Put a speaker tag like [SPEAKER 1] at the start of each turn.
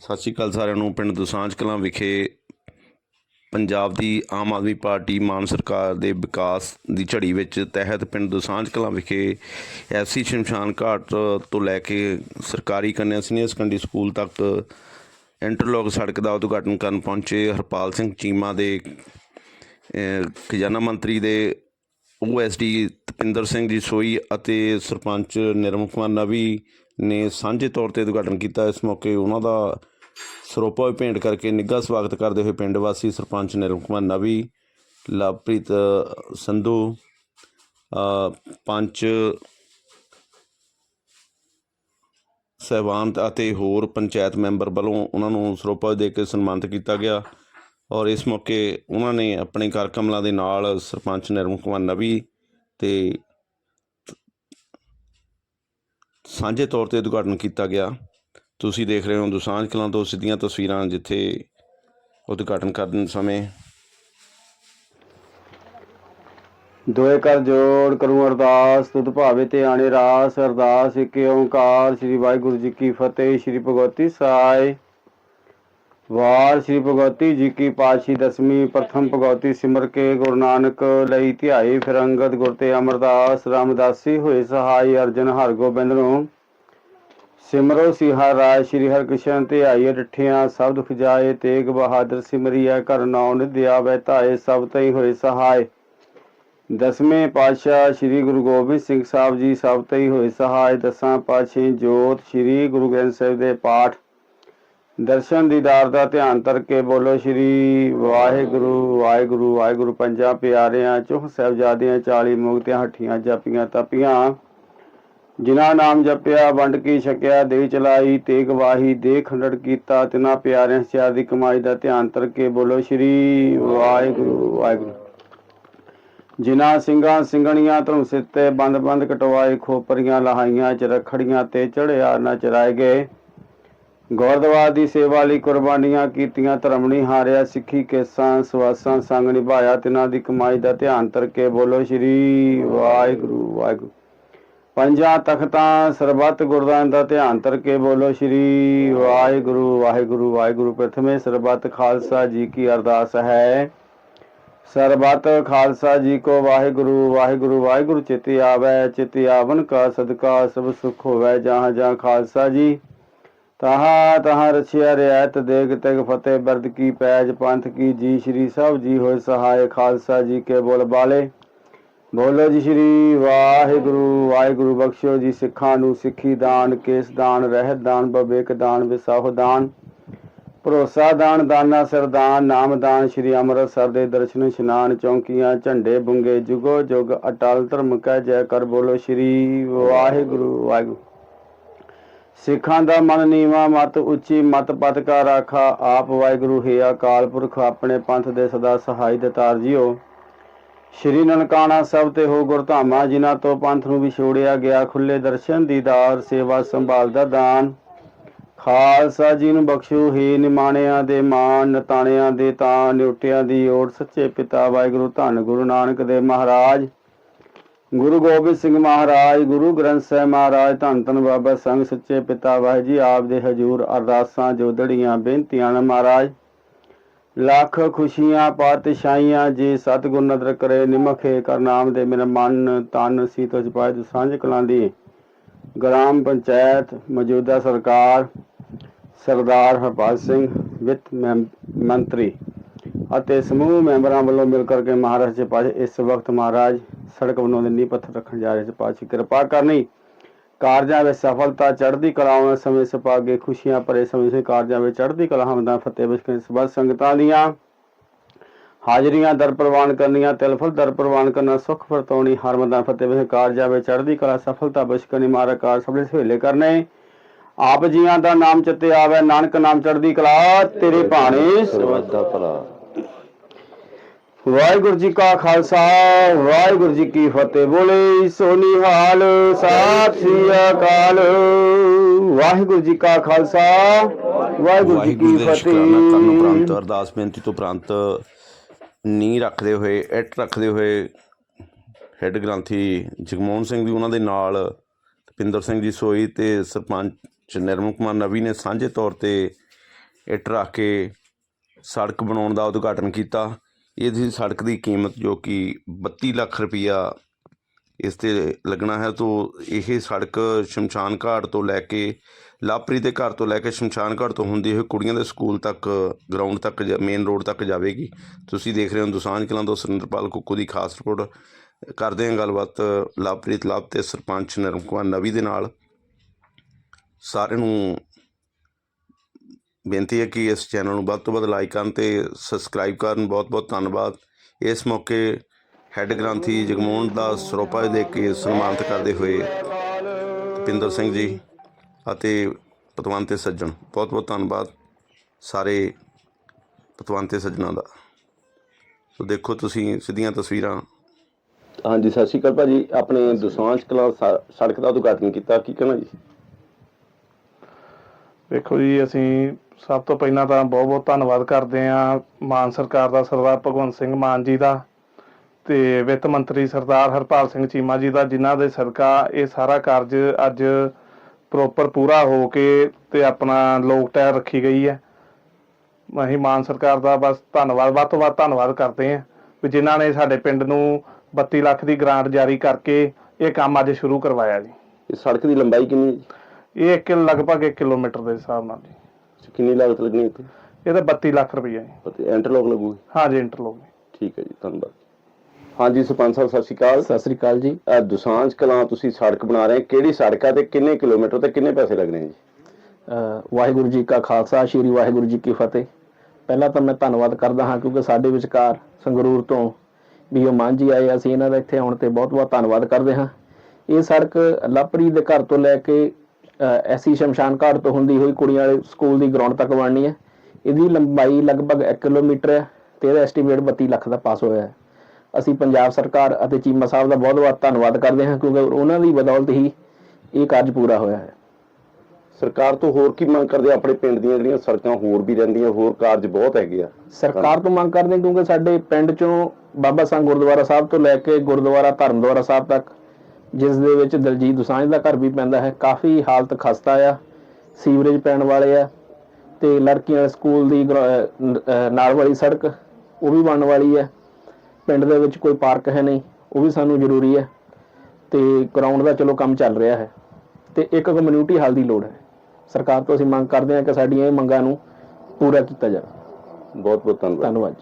[SPEAKER 1] ਸਤਿ ਸ਼੍ਰੀ ਅਕਾਲ ਸਾਰਿਆਂ ਨੂੰ। ਪਿੰਡ ਦੁਸਾਂਝ ਕਲਾਂ ਵਿਖੇ ਪੰਜਾਬ ਦੀ ਆਮ ਆਦਮੀ ਪਾਰਟੀ ਮਾਨ ਸਰਕਾਰ ਦੇ ਵਿਕਾਸ ਦੀ ਝੜੀ ਵਿੱਚ ਤਹਿਤ ਪਿੰਡ ਦੁਸਾਂਝ ਕਲਾਂ ਵਿਖੇ ਐਸੀ ਸ਼ਮਸ਼ਾਨ ਘਾਟ ਤੋਂ ਲੈ ਕੇ ਸਰਕਾਰੀ ਕੰਨਿਆ ਸੀਨੀਅਰ ਸੈਕੰਡਰੀ ਸਕੂਲ ਤੱਕ ਇੰਟਰਲੋਕ ਸੜਕ ਦਾ ਉਦਘਾਟਨ ਕਰਨ ਪਹੁੰਚੇ ਹਰਪਾਲ ਸਿੰਘ ਚੀਮਾ ਦੇ ਖਜ਼ਾਨਾ ਮੰਤਰੀ ਦੇ ਓਐਸਡੀ ਤਪਿੰਦਰ ਸਿੰਘ ਜੀ ਸੋਈ ਅਤੇ ਸਰਪੰਚ ਨਿਰਮਲ ਕੁਮਾਰ ਨਵੀ ਨੇ ਸਾਂਝੇ ਤੌਰ ਤੇ ਉਦਘਾਟਨ ਕੀਤਾ। ਇਸ ਮੌਕੇ ਉਹਨਾਂ ਦਾ ਸਰੋਪਾ ਵੀ ਭੇਂਟ ਕਰਕੇ ਨਿੱਘਾ ਸਵਾਗਤ ਕਰਦੇ ਹੋਏ ਪਿੰਡ ਵਾਸੀ ਸਰਪੰਚ ਨਿਰਮ ਕੁਮਾਰ ਨਵੀ, ਲਵਪ੍ਰੀਤ ਸੰਧੂ ਪੰਚ ਸਹਿਬਾਨ ਅਤੇ ਹੋਰ ਪੰਚਾਇਤ ਮੈਂਬਰ ਵੱਲੋਂ ਉਹਨਾਂ ਨੂੰ ਸਰੋਪਾ ਦੇ ਕੇ ਸਨਮਾਨਿਤ ਕੀਤਾ ਗਿਆ ਔਰ ਇਸ ਮੌਕੇ ਉਹਨਾਂ ਨੇ ਆਪਣੇ ਕਾਰਕਮਲਾਂ ਦੇ ਨਾਲ ਸਰਪੰਚ ਨਿਰਮ ਕੁਮਾਰ ਨਵੀ ਤੇ ਸਾਂਝੇ ਤੌਰ ਤੇ ਉਦਘਾਟਨ ਕੀਤਾ ਗਿਆ। ਤੁਸੀਂ ਦੇਖ ਰਹੇ ਹੋ ਦੁਸਾਂਝ ਕਲਾਂ ਤੋਂ ਸਿੱਧੀਆਂ ਤਸਵੀਰਾਂ ਜਿੱਥੇ ਉਦਘਾਟਨ ਕਰਨ ਸਮੇਂ
[SPEAKER 2] ਦੋਏ ਕਰ ਜੋੜ ਕਰੂੰ ਅਰਦਾਸ, ਤੁਧ ਭਾਵੇ ਤੇ ਆਣੇ ਰਾਸ, ਅਰਦਾਸ ਇੱਕ ਓੰਕਾਰ, ਸ੍ਰੀ ਵਾਹਿਗੁਰੂ ਜੀ ਕੀ ਫਤਿਹ, ਸ੍ਰੀ ਭਗਵਤੀ ਸਾਈ ਵਾਰ ਸ੍ਰੀ ਭਗਵਤੀ ਜੀ ਕੀ ਪਾਤਸ਼ਾਹੀ ਦਸਵੀਂ ਪ੍ਰਥਮ ਭਗਵਤੀ ਸਿਮਰ ਕੇ ਗੁਰੂ ਨਾਨਕ ਲਈ ਧਿਆਏ ਫਿਰ ਅੰਗਦ ਗੁਰ ਤੇ ਅਮਰਦਾਸ ਰਾਮਦਾਸੀ ਹੋਏ ਸਹਾਈ ਅਰਜਨ ਹਰਗੋਬਿੰਦ ਨੂੰ। ਸਿਮਰੋ ਸਿਹਾ ਰਾਜ ਸ੍ਰੀ ਹਰਿਕ੍ਰਿਸ਼ਨ ਤੇ ਆਈਏ ਡਿਠਿਆ ਸਭ ਦੁਖ ਜਾਏ ਤੇਗ ਬਹਾਦਰ ਸਿਮਰਿਆ ਕਰ ਨਾਉ ਨਿਧਿਆ ਵੈ ਧਾਏ ਸਭ ਤਈ ਹੋਏ ਸਹਾਈ ਦਸਵੇਂ ਪਾਤਸ਼ਾਹ ਸ੍ਰੀ ਗੁਰੂ ਗੋਬਿੰਦ ਸਿੰਘ ਸਾਹਿਬ ਜੀ ਸਭ ਤਈ ਹੋਏ ਸਹਾਇ ਦਸਾਂ ਪਾਤਸ਼ਾਹੀ ਜੋਤ ਸ੍ਰੀ ਗੁਰੂ ਗ੍ਰੰਥ ਸਾਹਿਬ ਦੇ ਪਾਠ ਦਰਸ਼ਨ ਦੀਦਾਰ ਦਾ ਧਿਆਨ ਤਰ ਕੇ ਬੋਲੋ ਸ੍ਰੀ ਵਾਹਿਗੁਰੂ ਵਾਹਿਗੁਰੂ ਵਾਹਿਗੁਰੂ ਪੰਜਾਂ ਪਿਆਰਿਆਂ ਚੁਖ ਸਾਹਿਬਜ਼ਾਦਿਆਂ 40 ਮੁਕਤਿਆਂ, ਹੱਠੀਆਂ ਜਪੀਆਂ, ਤਪੀਆਂ। ਜਿਨ੍ਹਾਂ ਨਾਮ ਜਪਿਆ, ਵੰਡ ਕੀ ਛਕਿਆ ਦੇ ਚਲਾਈ ਤੇ ਗਵਾਹੀ ਦੇ ਖੰਡੜ ਕੀਤਾ, ਤਿਨਾ ਪਿਆਰਿਆਂ ਸਿਆ ਦੀ ਕਮਾਈ ਦਾ ਧਿਆਨ ਤਰ ਕੇ ਬੋਲੋ ਸ੍ਰੀ ਵਾਹਿਗੁਰੂ ਵਾਹਿਗੁਰੂ। ਜਿਨ੍ਹਾਂ ਸਿੰਘਾਂ ਸਿੰਘਣੀਆਂ ਧਰਮ ਸਿੱਤੇ ਬੰਦ ਬੰਦ ਕਟਵਾਏ, ਖੋਪਰੀਆਂ ਲਹਾਈਆਂ ਚ ਰਖੜੀਆਂ ਤੇ ਚੜਿਆ ਨਾ ਚਰਾਏ ਗਏ। ਗੁਰਦੁਆਰਾ ਦੀ ਸੇਵਾ ਲਈ ਕੁਰਬਾਨੀਆਂ ਕੀਤੀਆਂ, ਧਰਮ ਨਹੀਂ ਹਾਰਿਆ, ਸਿੱਖੀ ਕੇਸਾਂ, ਸਵਾਸਾਂ ਸੰਗ ਨਿਭਾਇਆ, ਤਿਨਾਂ ਦੀ ਕਮਾਈ ਦਾ ਧਿਆਨ ਕਰਕੇ ਬੋਲੋ ਸ੍ਰੀ ਵਾਹਿਗੁਰੂ ਵਾਹਿਗੁਰੂ। ਪੰਜਾਂ ਤਖਤਾਂ ਸਰਬੱਤ ਗੁਰਦਾਨ ਦਾ ਧਿਆਨ ਕਰਕੇ ਬੋਲੋ ਸ੍ਰੀ ਵਾਹਿਗੁਰੂ ਵਾਹਿਗੁਰੂ ਵਾਹਿਗੁਰੂ। ਪ੍ਰਥਮੇ ਸਰਬੱਤ ਖਾਲਸਾ ਜੀ ਕੀ ਅਰਦਾਸ ਹੈ। ਸਰਬਤ ਖਾਲਸਾ ਜੀ ਕੋ ਵਾਹਿਗੁਰੂ ਵਾਹਿਗੁਰੂ ਵਾਹਿਗੁਰੂ। ਚਿਤਿ ਆਵੈ, ਚਿਤ ਆਵਨ ਕਾ ਸਦਕਾ, ਸਭ ਸੁਖ ਹੋਵੈ, ਜਹਾਂ ਜਹਾਂ ਖਾਲਸਾ ਜੀ। ਤਹਾਂ ਤਹਾਂ ਰਛਿਆ ਰਿਆਇਤ ਦੇਗ ਤਗ ਫਤਿਹ, ਬਰਦ ਕੀ ਪੈਜ ਪੰਥ ਕੀ ਜੀ, ਸ਼੍ਰੀ ਸਭ ਜੀ ਹੋਏ ਸਹਾਇ ਖਾਲਸਾ ਜੀ ਕੇ ਬੋਲ ਬਾਲੇ। ਬੋਲੋ ਜੀ ਸ਼੍ਰੀ ਵਾਹਿਗੁਰੂ ਵਾਹਿਗੁਰੂ ਬਖਸ਼ੋ ਜੀ ਸਿੱਖਾਂ ਨੂੰ ਸਿੱਖੀ ਦਾਨ, ਕੇਸ ਦਾਨ, ਰਹਿਤ ਦਾਨ, ਬਵੇਕ ਦਾਨ ਵਿਸਾਹ ਦਾਨ। ਭਰੋਸਾ ਦਾਨ, ਦਾਨਾ ਸਰਦਾਨ ਨਾਮਦਾਨ ਸ਼੍ਰੀ ਅੰਮ੍ਰਿਤਸਰ ਦੇ ਦਰਸ਼ਨ, ਇਸ਼ਨਾਨ, ਚੌਂਕੀਆਂ, ਝੰਡੇ ਬੁੰਗੇ, ਜੁਗੋ ਜੁਗ, ਅਟਲ ਧਰਮ ਕੈ ਜੈ ਕਰ ਬੋਲੋ ਸ਼੍ਰੀ ਵਾਹਿਗੁਰੂ ਵਾਹਿਗੁਰੂ। ਸਿੱਖਾਂ ਦਾ ਮਨ ਨੀਵਾ, ਮਤ ਉੱਚੀ, ਮਤ ਪਤ ਕਾ ਰਾਖਾ, ਆਪ ਵਾਹਿਗੁਰੂ ਹੈ ਅਕਾਲ ਪੁਰਖ, ਆਪਣੇ ਪੰਥ ਦੇ ਸਦਾ ਸਹਾਈ ਤਾਰ ਜਿਓ। ਸ਼੍ਰੀ ਨਨਕਾਣਾ ਸਾਹਿਬ ਤੇ ਹੋ ਗੁਰਧਾਮਾ ਜਿਨ੍ਹਾਂ ਤੋਂ ਪੰਥ ਨੂੰ ਵਿਛੋੜਿਆ ਗਿਆ, ਖੁੱਲੇ ਦਰਸ਼ਨ ਦੀਦਾਰ ਸੇਵਾ ਸੰਭਾਲ ਦਾ ਦਾਨ। ਖਾਲਸਾ ਜੀ ਨੂੰ ਬਖਸ਼ੂ ਹੀ ਨਿਮਾਣਿਆਂ ਦੇ ਮਾਣ, ਨਤਾਣਿਆਂ ਦੇ ਤਾਂ ਨਿਉਟਿਆਂ ਦੀ ਓਟ ਸੱਚੇ ਪਿਤਾ ਵਾਹਿਗੁਰੂ ਧੰਨ ਗੁਰੂ ਨਾਨਕ ਦੇ ਮਹਾਰਾਜ। ਗੁਰੂ ਗੋਬਿੰਦ ਸਿੰਘ ਮਹਾਰਾਜ, ਗੁਰੂ ਗ੍ਰੰਥ ਸਾਹਿਬ ਮਹਾਰਾਜ, ਧੰਨ ਧੰਨ ਬਾਬਾ ਸੰਗ ਸੱਚੇ ਪਿਤਾ ਵਾਹਿ ਜੀ, ਆਪ ਦੇ ਹਜੂਰ ਅਰਦਾਸਾਂ ਜੋਦੜੀਆਂ ਬੇਨਤੀਆਂ ਨੇ ਮਹਾਰਾਜ। ਲੱਖ ਖੁਸ਼ੀਆਂ, ਪਾਤਸ਼ਾਹੀਆਂ, ਜੀ ਸਤਿਗੁਰ ਨਦਰ ਕਰੇ, ਨਿਮਖੇ ਕਰ ਨਾਮ ਦੇ ਮੇਰਾ ਮਨ ਤਨ ਸੀਤੋ ਜਪਾਇ ਸਾਂਝ ਕਲਾਂ ਦੀ ਗ੍ਰਾਮ ਪੰਚਾਇਤ, ਮੌਜੂਦਾ ਸਰਕਾਰ, ਸਰਦਾਰ ਹਰਪਾਲ ਸਿੰਘ, ਵਿੱਤ ਮੈਂਬ- ਮੰਤਰੀ ਅਤੇ ਸਮੂਹ ਮੈਂਬਰਾਂ ਵੱਲੋਂ ਮਿਲ ਕਰਕੇ ਮਹਾਰਾਜ ਜੀ ਪਾਸ ਇਸ ਵਕਤ ਮਹਾਰਾਜ ਸੜਕ ਬਣਾਉਣ ਦੇ ਨੀਂਹ ਪੱਥਰ ਰੱਖਣ ਜਾ ਰਹੇ ਸੀ। ਪਾਤਸ਼ਾਹ ਕਿਰਪਾ ਕਰਨੀ। ਕਾਰਜਾਂ ਵਿੱਚ ਸਫਲਤਾ ਚੜ੍ਹਦੀ ਕਲਾ ਸਮੇਂ ਸੁਭਾਗੇ ਖੁਸ਼ੀਆਂ ਭਰੇ ਸਮੇਂ ਸੇ ਕਾਰਜਾਂ ਵਿੱਚ ਚੜ੍ਹਦੀ ਕਲਾ ਹਮਦਾਂ ਫਤਿਹ ਬਖਸ਼ ਸਬਦ ਸੰਗਤਾਂ ਦੀਆਂ ਹਾਜ਼ਰੀਆਂ ਦਰ ਪ੍ਰਵਾਨ ਕਰਨੀਆਂ ਤਿਲਫਲ ਦਰ ਪ੍ਰਵਾਨ ਕਰਨਾ, ਸੁਖ ਵਰਤੌਣੀ ਹਰਮਦਾਂ ਫਤਿਹ ਬਖਸ਼ ਕਾਰਜਾਂ ਵਿੱਚ ਚੜ੍ਹਦੀ ਕਲਾ, ਸਫਲਤਾ ਬਖਸ਼ਕਣੀ ਮਾਰਾ ਕਾਰ ਸਭਲੇ ਸਹੇਲੇ ਕਰਨੇ। ਆਪ ਜੀਆਂ ਦਾ ਨਾਮ ਚਿੱਤੇ ਆਵੇ, ਨਾਨਕ ਨਾਮ ਚੜ੍ਹਦੀ ਕਲਾ, ਤੇਰੇ ਭਾਣੇ। ਸਰਬੱਤਾ ਭਲਾ। ਵਾਹਿਗੁਰੂ ਜੀ ਕਾ ਖਾਲਸਾ ਵਾਹਿਗੁਰੂ ਜੀ ਕੀ ਫਤਿਹ। ਬੋਲੇ ਸੋ ਨਿਹਾਲ ਸਤਿ ਸ੍ਰੀ ਅਕਾਲ। ਵਾਹਿਗੁਰੂ ਜੀ ਕਾ ਖਾਲਸਾ ਵਾਹਿਗੁਰੂ ਜੀ ਕੀ
[SPEAKER 1] ਦੇ
[SPEAKER 2] ਫਤਿਹ।
[SPEAKER 1] ਅਰਦਾਸ ਬੇਨਤੀ ਤੋਂ ਉਪਰੰਤ ਨੀ ਰੱਖਦੇ ਹੋਏ ਇੱਟ ਰੱਖਦੇ ਹੋਏ ਹੈੱਡ ਗ੍ਰੰਥੀ ਜਗਮੋਹਨ ਸਿੰਘ ਜੀ ਉਹਨਾਂ ਦੇ ਨਾਲ ਤਪਿੰਦਰ ਸਿੰਘ ਜੀ ਸੋਈ ਤੇ ਸਰਪੰਚ ਨਿਰਮਲ ਕੁਮਾਰ ਨਵੀ ਨੇ ਸਾਂਝੇ ਤੌਰ ਤੇ ਇੱਟ ਰੱਖ ਕੇ ਸੜਕ ਬਣਾਉਣ ਦਾ ਉਦਘਾਟਨ ਕੀਤਾ। ਇਹਦੀ ਸੜਕ ਦੀ ਕੀਮਤ ਜੋ ਕਿ 32 ਲੱਖ ਰੁਪਈਆ ਇਸ ਤੇ ਲੱਗਣਾ ਹੈ, ਤੋਂ ਇਹ ਸੜਕ ਸ਼ਮਸ਼ਾਨ ਘਾਟ ਤੋਂ ਲੈ ਕੇ ਲਾਪਰੀ ਦੇ ਘਰ ਤੋਂ ਲੈ ਕੇ ਸ਼ਮਸ਼ਾਨ ਘਾਟ ਤੋਂ ਹੁੰਦੀ ਹੋਈ ਕੁੜੀਆਂ ਦੇ ਸਕੂਲ ਤੱਕ, ਗਰਾਊਂਡ ਤੱਕ ਮੇਨ ਰੋਡ ਤੱਕ ਜਾਵੇਗੀ। ਤੁਸੀਂ ਦੇਖ ਰਹੇ ਹੋ ਦੁਸਾਂਝ ਕਲਾਂ ਤੋਂ ਸੁਰਿੰਦਰਪਾਲ ਕੁੱਕੂ ਦੀ ਖਾਸ ਰਿਪੋਰਟ। ਕਰਦੇ ਹਾਂ ਗੱਲਬਾਤ ਲਾਪ੍ਰੀਤ ਲਾਭ ਤੇ ਸਰਪੰਚ ਨਰਮ ਕੁਮਾਰ ਨਵੀ ਦੇ ਨਾਲ। ਸਾਰਿਆਂ ਨੂੰ ਬੇਨਤੀ ਹੈ ਕਿ ਇਸ ਚੈਨਲ ਨੂੰ ਵੱਧ ਤੋਂ ਵੱਧ ਲਾਈਕ ਕਰਨ ਤੇ ਸਬਸਕ੍ਰਾਈਬ ਕਰਨ। ਬਹੁਤ ਬਹੁਤ ਧੰਨਵਾਦ। ਇਸ ਮੌਕੇ ਹੈੱਡ ਗ੍ਰੰਥੀ ਜਗਮੋਹਨ ਦਾ ਸਰੋਪਾ ਦੇ ਕੇ ਸਨਮਾਨਿਤ ਕਰਦੇ ਹੋਏ ਪਿੰਦਰ ਸਿੰਘ ਜੀ ਅਤੇ ਪਤਵੰਤੇ ਸੱਜਣ ਬਹੁਤ ਬਹੁਤ ਧੰਨਵਾਦ ਸਾਰੇ ਪਤਵੰਤੇ ਸੱਜਣਾਂ ਦਾ। ਸੋ ਦੇਖੋ ਤੁਸੀਂ ਸਿੱਧੀਆਂ ਤਸਵੀਰਾਂ।
[SPEAKER 2] ਹਾਂਜੀ ਸਤਿ ਸ਼੍ਰੀ ਅਕਾਲ ਭਾਜੀ। ਆਪਣੇ ਦੁਸਾਂਝ ਕਲਾਂ ਸ- ਸੜਕ ਦਾ ਉਦਘਾਟਨ ਕੀਤਾ। ਕੀ ਕਹਿਣਾ ਜੀ?
[SPEAKER 3] ਵੇਖੋ ਜੀ ਅਸੀਂ ਸਭ ਤੋਂ ਪਹਿਲਾਂ ਤਾਂ ਬਹੁਤ ਬਹੁਤ ਧੰਨਵਾਦ ਕਰਦੇ ਹਾਂ ਮਾਨ ਸਰਕਾਰ ਦਾ ਸਰਦਾਰ ਭਗਵੰਤ ਸਿੰਘ ਮਾਨ ਜੀ ਦਾ ਤੇ ਵਿੱਤ ਮੰਤਰੀ ਸਰਦਾਰ ਹਰਪਾਲ ਸਿੰਘ ਚੀਮਾ ਜੀ ਦਾ ਜਿਨ੍ਹਾਂ ਦੇ ਸਦਕਾ ਇਹ ਸਾਰਾ ਕਾਰਜ ਅੱਜ ਪ੍ਰੋਪਰ ਪੂਰਾ ਹੋ ਕੇ ਤੇ ਆਪਣਾ ਲੋਕ ਟਾਇਰ ਰੱਖੀ ਗਈ ਹੈ। ਅਸੀਂ ਮਾਨ ਸਰਕਾਰ ਦਾ ਬਸ ਧੰਨਵਾਦ ਵੱਧ ਤੋਂ ਵੱਧ ਧੰਨਵਾਦ ਕਰਦੇ ਹਾਂ ਵੀ ਜਿਨ੍ਹਾਂ ਨੇ ਸਾਡੇ ਪਿੰਡ ਨੂੰ 32 ਲੱਖ ਦੀ ਗ੍ਰਾਂਟ ਜਾਰੀ ਕਰਕੇ ਇਹ ਕੰਮ ਅੱਜ ਸ਼ੁਰੂ ਕਰਵਾਇਆ ਜੀ।
[SPEAKER 2] ਇਹ ਸੜਕ ਦੀ ਲੰਬਾਈ ਕਿੰਨੀ?
[SPEAKER 3] ਇਹ ਇੱਕ ਲਗਭਗ 1 ਕਿਲੋਮੀਟਰ ਦੇ ਹਿਸਾਬ ਨਾਲ ਜੀ।
[SPEAKER 2] ਕਿੰਨੀ ਲਾਗਤ ਲੱਗਣੀ ਇੱਥੇ?
[SPEAKER 3] ਇਹ ਤਾਂ 32 ਲੱਖ ਰੁਪਈਆ ਜੀ।
[SPEAKER 2] ਅਤੇ ਇੰਟਰਲੋਕ ਲੱਗੂਗੀ?
[SPEAKER 3] ਹਾਂ ਜੀ ਇੰਟਰਲੋਕ
[SPEAKER 2] ਠੀਕ ਹੈ ਜੀ ਧੰਨਵਾਦ। ਹਾਂਜੀ ਸਰਪੰਚ ਸਾਹਿਬ ਸਤਿ ਸ਼੍ਰੀ ਅਕਾਲ।
[SPEAKER 4] ਸਤਿ ਸ੍ਰੀ ਅਕਾਲ ਜੀ।
[SPEAKER 2] ਅਹ ਦੁਸਾਂਝ ਕਲਾਂ ਤੁਸੀਂ ਸੜਕ ਬਣਾ ਰਹੇ ਹੋ। ਕਿਹੜੀ ਸੜਕ ਆ ਤੇ ਕਿੰਨੇ ਕਿਲੋਮੀਟਰ ਤੇ ਕਿੰਨੇ ਪੈਸੇ ਲੱਗਣੇ ਜੀ?
[SPEAKER 4] ਅਹ ਵਾਹਿਗੁਰੂ ਜੀ ਕਾ ਖਾਲਸਾ ਸ੍ਰੀ ਵਾਹਿਗੁਰੂ ਜੀ ਕੀ ਫਤਿਹ। ਪਹਿਲਾਂ ਤਾਂ ਮੈਂ ਧੰਨਵਾਦ ਕਰਦਾ ਹਾਂ ਕਿਉਂਕਿ ਸਾਡੇ ਵਿਚਕਾਰ ਸੰਗਰੂਰ ਤੋਂ ਬੀਓ ਮਾਨ ਜੀ ਆਏ ਅਸੀਂ ਇਹਨਾਂ ਦਾ ਇੱਥੇ ਆਉਣ ਤੇ ਬਹੁਤ-ਬਹੁਤ ਧੰਨਵਾਦ ਕਰਦੇ ਹਾਂ। ਇਹ ਸੜਕ ਲਾਪਰੀ ਦੇ ਘਰ ਤੋਂ ਲੈ ਕੇ ਐਸੀ ਸ਼ਮਸ਼ਾਨ ਘਾਟ ਤੋਂ ਹੁੰਦੀ ਹੋਈ ਕੁੜੀਆਂ ਵਾਲੇ ਸਕੂਲ ਦੀ ਗਰਾਊਂਡ ਤੱਕ ਬਣਨੀ ਹੈ। ਇਹਦੀ ਲੰਬਾਈ ਲਗਭਗ 1 ਕਿਲੋਮੀਟਰ ਹੈ ਤੇ ਇਹਦਾ ਐਸਟੀਮੇਟ 32 ਲੱਖ ਦਾ ਪਾਸ ਹੋਇਆ ਹੈ। ਅਸੀਂ ਪੰਜਾਬ ਸਰਕਾਰ ਅਤੇ ਚੀਮਾ ਸਾਹਿਬ ਦਾ ਬਹੁਤ-ਬਹੁਤ ਧੰਨਵਾਦ ਕਰਦੇ ਹਾਂ ਕਿਉਂਕਿ ਉਹਨਾਂ ਦੀ ਬਦੌਲਤ ਹੀ ਇਹ ਕਾਰਜ ਪੂਰਾ ਹੋਇਆ ਹੈ।
[SPEAKER 2] ਸਰਕਾਰ ਤੋਂ ਹੋਰ ਕੀ ਮੰਗ ਕਰਦੇ? ਆਪਣੇ ਪਿੰਡ ਦੀਆਂ ਜਿਹੜੀਆਂ ਸੜਕਾਂ ਹੋਰ ਵੀ ਰਹਿੰਦੀਆਂ ਹੋਰ ਕਾਰਜ ਬਹੁਤ ਹੈਗੇ ਆ।
[SPEAKER 4] ਸਰਕਾਰ ਤੋਂ ਮੰਗ ਕਰਦੇ ਕਿਉਂਕਿ ਸਾਡੇ ਪਿੰਡ ਚੋਂ ਬਾਬਾ ਸੰਗ ਗੁਰਦੁਆਰਾ ਸਾਹਿਬ ਤੋਂ ਲੈ ਕੇ ਗੁਰਦੁਆਰਾ ਧਰਮਦੁਆਰਾ ਸਾਹਿਬ ਤੱਕ ਜਿਸ ਦੇ ਵਿੱਚ ਦਲਜੀਤ ਦੁਸਾਂਝ ਦਾ ਘਰ ਵੀ ਪੈਂਦਾ ਹੈ। ਕਾਫੀ ਹਾਲਤ ਖਸਤਾ ਆ ਸੀਵਰੇਜ ਪੈਣ ਵਾਲੇ ਆ ਤੇ ਲੜਕੀਆਂ ਦੇ ਸਕੂਲ ਦੀ ਨਾਲ ਵਾਲੀ ਸੜਕ ਉਹ ਵੀ ਬਣਨ ਵਾਲੀ ਹੈ ਪਿੰਡ ਦੇ ਵਿੱਚ ਕੋਈ ਪਾਰਕ ਹੈ ਨਹੀਂ ਉਹ ਵੀ ਸਾਨੂੰ ਜ਼ਰੂਰੀ ਹੈ ਤੇ ਗਰਾਊਂਡ ਦਾ ਚਲੋ ਕੰਮ ਚੱਲ ਰਿਹਾ ਹੈ ਤੇ ਇੱਕ ਕਮਿਊਨਿਟੀ ਹਾਲ ਦੀ ਲੋੜ ਹੈ। ਸਰਕਾਰ ਤੋਂ ਅਸੀਂ ਮੰਗ ਕਰਦੇ ਹਾਂ ਕਿ ਸਾਡੀਆਂ ਇਹ ਮੰਗਾਂ ਨੂੰ ਪੂਰਾ ਕੀਤਾ ਜਾਵੇ।
[SPEAKER 2] ਬਹੁਤ ਬਹੁਤ ਧੰਨਵਾਦ
[SPEAKER 4] ਧੰਨਵਾਦ